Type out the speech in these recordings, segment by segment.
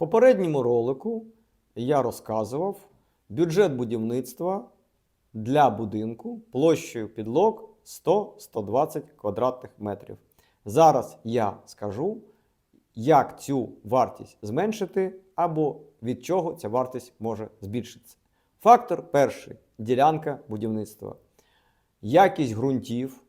попередньому ролику я розказував бюджет будівництва для будинку площею підлог 100-120 квадратних метрів. Зараз я скажу, як цю вартість зменшити або від чого ця вартість може збільшитися. Фактор перший ділянка будівництва. Якість ґрунтів,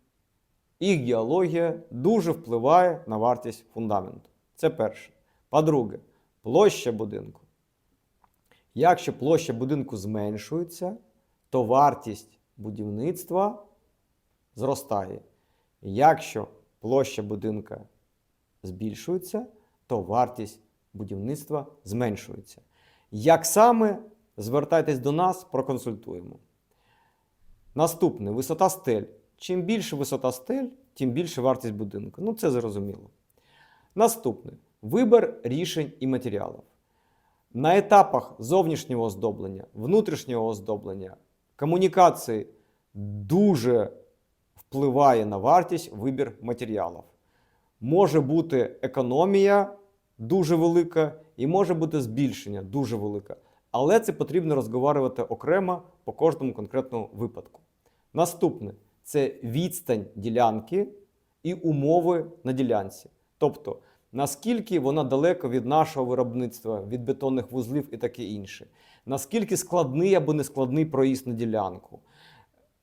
їх геологія дуже впливає на вартість фундаменту. Це перше. По-друге, площа будинку. Якщо площа будинку зменшується, то вартість будівництва зростає. Якщо площа будинка збільшується, то вартість будівництва зменшується. Як саме звертайтесь до нас, проконсультуємо. Наступне висота стель. Чим більше висота стель, тим більше вартість будинку. Ну, це зрозуміло. Наступне вибір рішень і матеріалів. На етапах зовнішнього оздоблення, внутрішнього оздоблення, комунікації дуже впливає на вартість вибір матеріалів. Може бути економія дуже велика і може бути збільшення дуже велике. Але це потрібно розговорювати окремо по кожному конкретному випадку. Наступне це відстань ділянки і умови на ділянці. Тобто, наскільки вона далеко від нашого виробництва, від бетонних вузлів і таке інше. Наскільки складний або нескладний проїзд на ділянку,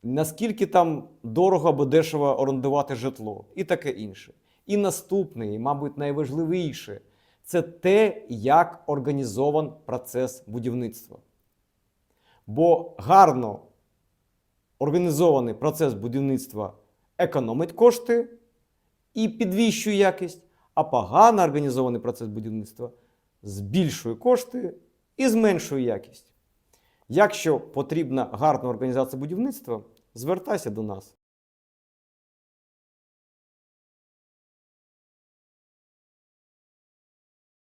наскільки там дорого або дешево орендувати житло і таке інше. І наступне, і, мабуть, найважливіше це те, як організован процес будівництва. Бо гарно організований процес будівництва економить кошти і підвищує якість, а погано організований процес будівництва збільшує кошти і зменшує якість. Якщо потрібна гарна організація будівництва, звертайся до нас.